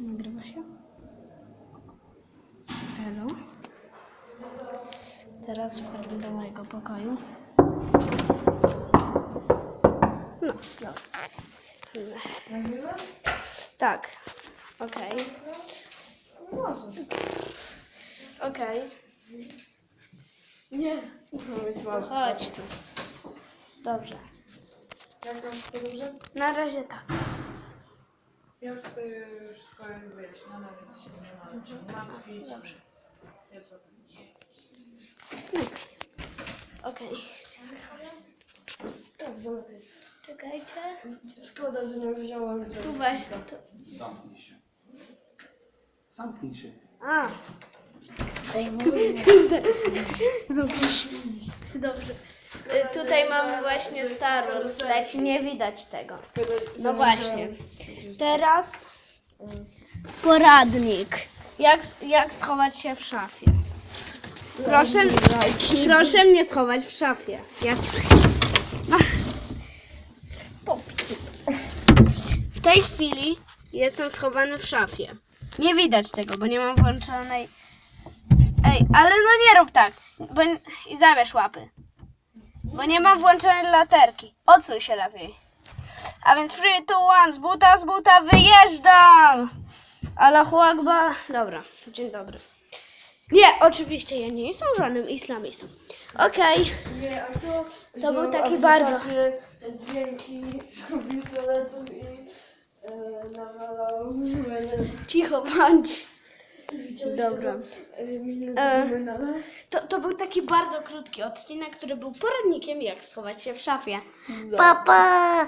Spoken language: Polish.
Nagrywa się. Hello. Teraz wchodzimy do mojego pokoju. No, dobra. Tak. Okej. Okej. Nie. No No chodź tu. Dobrze. Jak tam wszystko dobrze? Na razie tak. Ja już tutaj już skoro wiecie, no nawet się nie martwić. martwić. Dobrze. Jest okej. Okej. Tak, zamykaj. Czekajcie. Szkoda, że nie wziąłem Tu weź. Tu. Zamknij się. Zamknij się. A. Kurde. Zamknij Dobrze. Y, Tutaj mamy właśnie Star Wars. Leci, nie widać tego. No właśnie. Teraz poradnik. Jak, jak schować się w szafie. Proszę, proszę mnie schować w szafie. Jak... Popij. W tej chwili jestem schowany w szafie. Nie widać tego, bo nie mam włączonej. Ej, ale no nie rób tak. Bo... I zabierz łapy. Bo nie mam włączonej latarki. Odsuń się lepiej. A więc 3, 2, 1, z buta, z buta, wyjeżdżam! Allahu Akbar. Dobra, dzień dobry. Nie, oczywiście ja nie jestem żadnym islamistą. Okej, Nie, a to... To był taki bardzo- aplikację Dźwięki pistoletów i e, nawalał cicho bądź. Dobra. e, E? To, to był taki bardzo krótki odcinek, który był poradnikiem, jak schować się w szafie. Papa!